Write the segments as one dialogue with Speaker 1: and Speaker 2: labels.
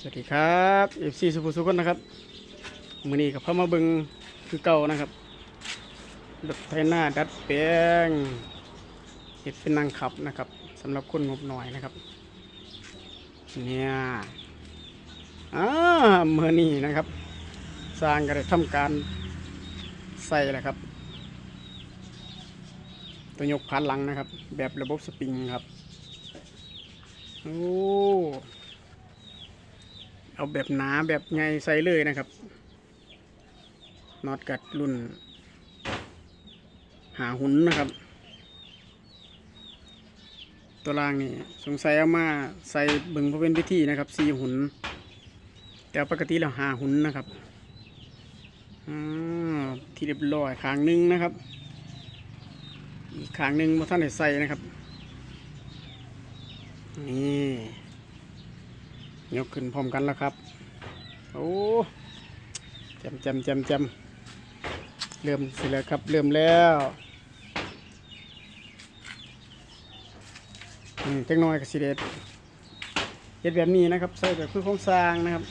Speaker 1: สวัสดีครับเอฟซีสุภุสุคนนะครับมือนี้กับพามาเบิงคือเก่านะครับรถไถนาดัดแปลงเห็ดเป็นนางขับนะครับสำหรับคนงบหน่อยนะครับเนี่ยอ่ามือนี้นะครับ สร้างก็ได้ทำการใส่แหล้วครับ ตัวยกพันหลังนะครับ แบบระบบสปริงครับโอ้ เอาแบบหนาแบบไงใส่เลยนะครับน็อตกัดรุ่น หาหุ่นนะครับ ตัวรางนี่สงสัยเอามาใส่เบึงเพราะเป็นวิธีนะครับสีหุ่นแต่ปกติเราหาหุ่นนะครับอที่เรียบร้อยขางหนึงนะครับ อีกขางหนึงมาท่านได้ใส่นะครับนี่ ยกขึ้นพร้อมกันแล้วครับ โอ้จมแจมแจมแจมเริ่มเสร็จแล้วครับ เริ่มแล้วอืมจังน้อยกับสีเด็ดเฮ็ดแบบนี้นะครับ ใส่แบบคือโครงสร้างนะครับ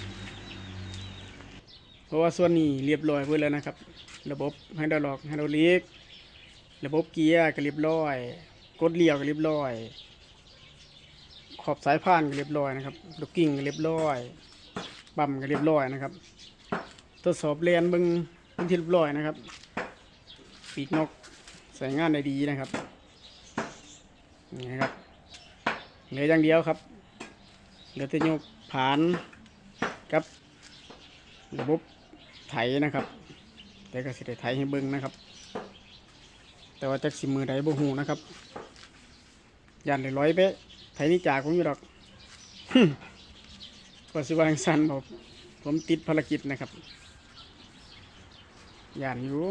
Speaker 1: เพราะว่าส่วนนี้เรียบร้อยเพื่อแล้วนะครับ ระบบไฮดรอลิกไฮดรอลิก ระบบเกียร์ก็เรียบร้อย กดเลี้ยวก็เรียบร้อย ขอบสายพานก็เรียบร้อยนะครับลูกกิ้งก็เรียบร้อยปั๊มก็เรียบร้อยนะครับทดสอบเรียนบิ้งเบิ้งที่เรียบร้อยนะครับ ปีกนกใส่งานได้ดีนะครับนี่นะครับเหลืออย่างเดียวครับเหลือแต่โยกผานกับระบบไถนะครับแต่ก็สิได้ไถให้เบิ้งนะครับ แต่ว่าจักสิมือใดบ่หูนะครับยันเลยร้อยเป๊ะ ไทยนี่จากผมอยู่ดอกก็สิวางสันบอกผมติดภารกิจนะครับยันอยู่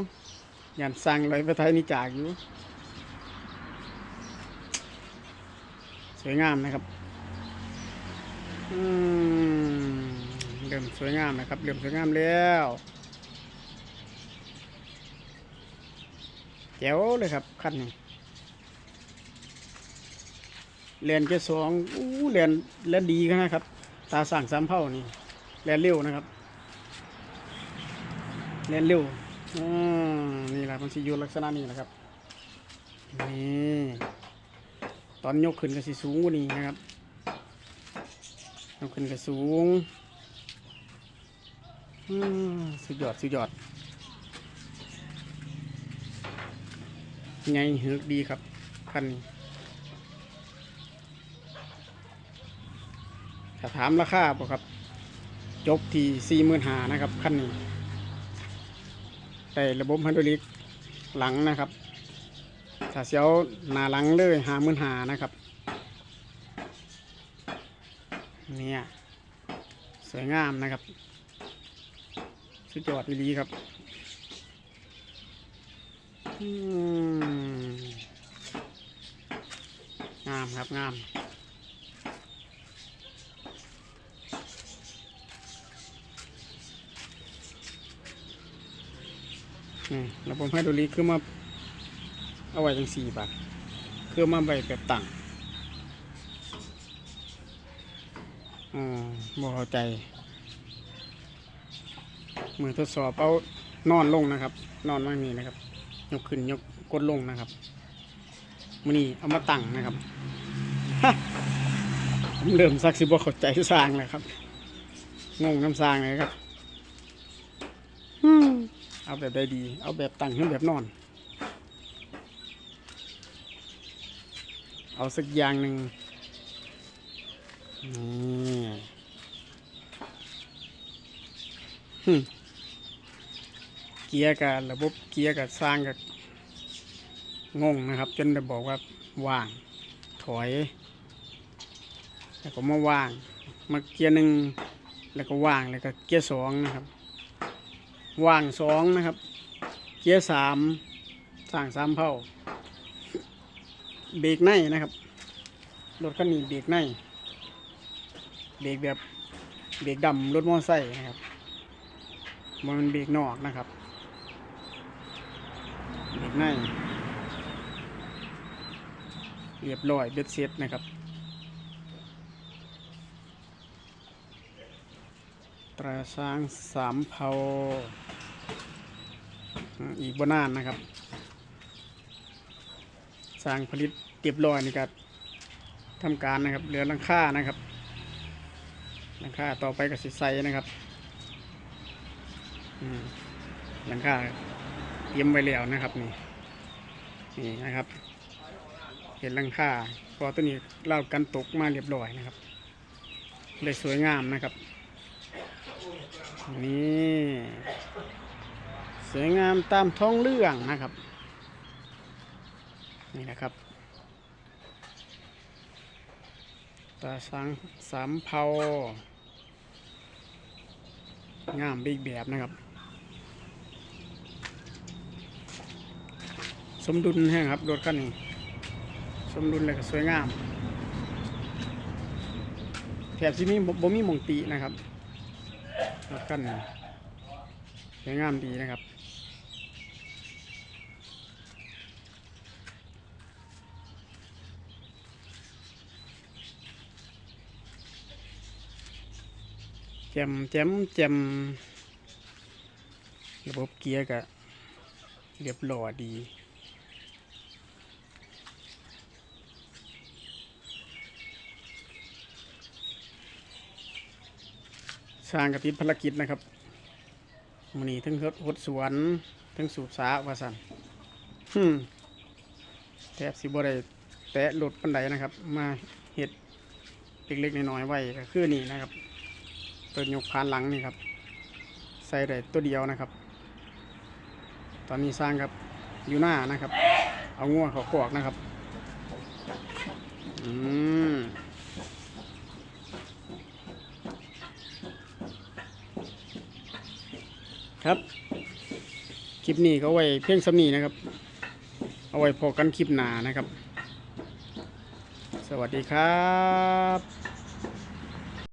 Speaker 1: ยันสั่งร้อยไปไทยนี่จากอยู่ สวยงามนะครับเริ่มสวยงามนะครับเริ่มสวยงามแล้วแจ๋วเลยครับคันนี้ เรียนเจ็ดสองอู้เรียนเรียนดีกันนะครับ ตาสั่งสามเผ่านี่เรียนเร็วนะครับเรียนเร็วอ่านี่แหละมันสิอยู่ลักษณะนี้แหละครับนี่ตอนยกขึ้นก็สิสูงกว่านี้นะครับยกขึ้นก็สูงอืมสุดยอดสุดยอดไงเหือกดีครับคันนี้ ถ้าถามราคาบ่ครับ จบที่สี่หมื่นหานะครับคันนี้แต่ระบบไฮดรอลิกหลังนะครับถ้าเสียวหน้าหลังเลยหาหมื่นหานะครับ เนี่ย สวยงามนะครับ สุดยอดอีลีครับงามครับ งาม นี่ระบบไฮดรอลิกคือมาเอาไว้จังสี่บาทคือมาไว้แบบตั้งอ๋อบ่เข้าใจมือทดสอบเอานอนลงนะครับ นอนว่างนี้นะครับ ยกขึ้นยกกดลงนะครับมือนี้เอามาตั้งนะครับผมเริ่มซักสิบ่เข้าใจสร้างเลยครับงงน้ำสร้างเลยครับ อืม เอาแบบได้ดี เอาแบบตั้งขึ้นแบบนอน เอาสักอย่างหนึ่งนี่หึเกียร์กับระบบเกียร์กับสร้างกับงงนะครับ จนได้บอกว่าว่าง ถอย แล้วก็มาว่าง มาเกียร์หนึ่งแล้วก็ว่างแล้วก็เกียร์สองนะครับ ว่างสองนะครับ เกียร์สามสร้างสามเผาเบรกในนะครับ รถคันนี้เบรกใน เบรกแบบเบรกดำรถมอเตอร์ไซค์นะครับ มันเบรกนอกนะครับ เบรกใน เรียบร้อยเบ็ดเซ็ตนะครับ ตราช้างสามเผาอีกบนานนะครับสร้างผลิตเรียบร้อยนี่ก็ทำการนะครับ เหลือลังค่านะครับลังค่าต่อไปก็สิใสนะครับลังค่าเตรียมไว้แล้วนะครับนี่นี่นะครับ เห็นลังค่าพอตัวนี้เล่ากันตกมาเรียบร้อยนะครับเลยสวยงามนะครับ นี่สวยงามตามท้องเรื่องนะครับ นี่นะครับ ตาสังสามเผางามไปอีกแบบนะครับ สมดุลแห้งครับรถคันนี้ สมดุลเลยก็สวยงามแถบที่มีบ่บ่มีมงตีนะครับ รถคันนี้สวยงามดีนะครับแจมแจมแจมระบบเกียร์ก็เรียบร้อยดี สร้างกระติดภารกิจนะครับมันนี้ทั้งหดสวนทั้งสูบสาวาสันฮึแทบสิบได้แตะหลุดปันไดนะครับ มาเห็ดเล็กๆน้อยๆไว้ก็คือนี่นะครับตัวยกพานหลังนี่ครับ ใส่ได้ตัวเดียวนะครับ ตอนนี้สร้างครับอยู่หน้านะครับ เอางัวเขาขวกนะครับ อืม ครับ คลิปนี้ก็ไว้เพียงสำนีนะครับ เอาไว้พอกันคลิปหนานะครับ สวัสดีครับ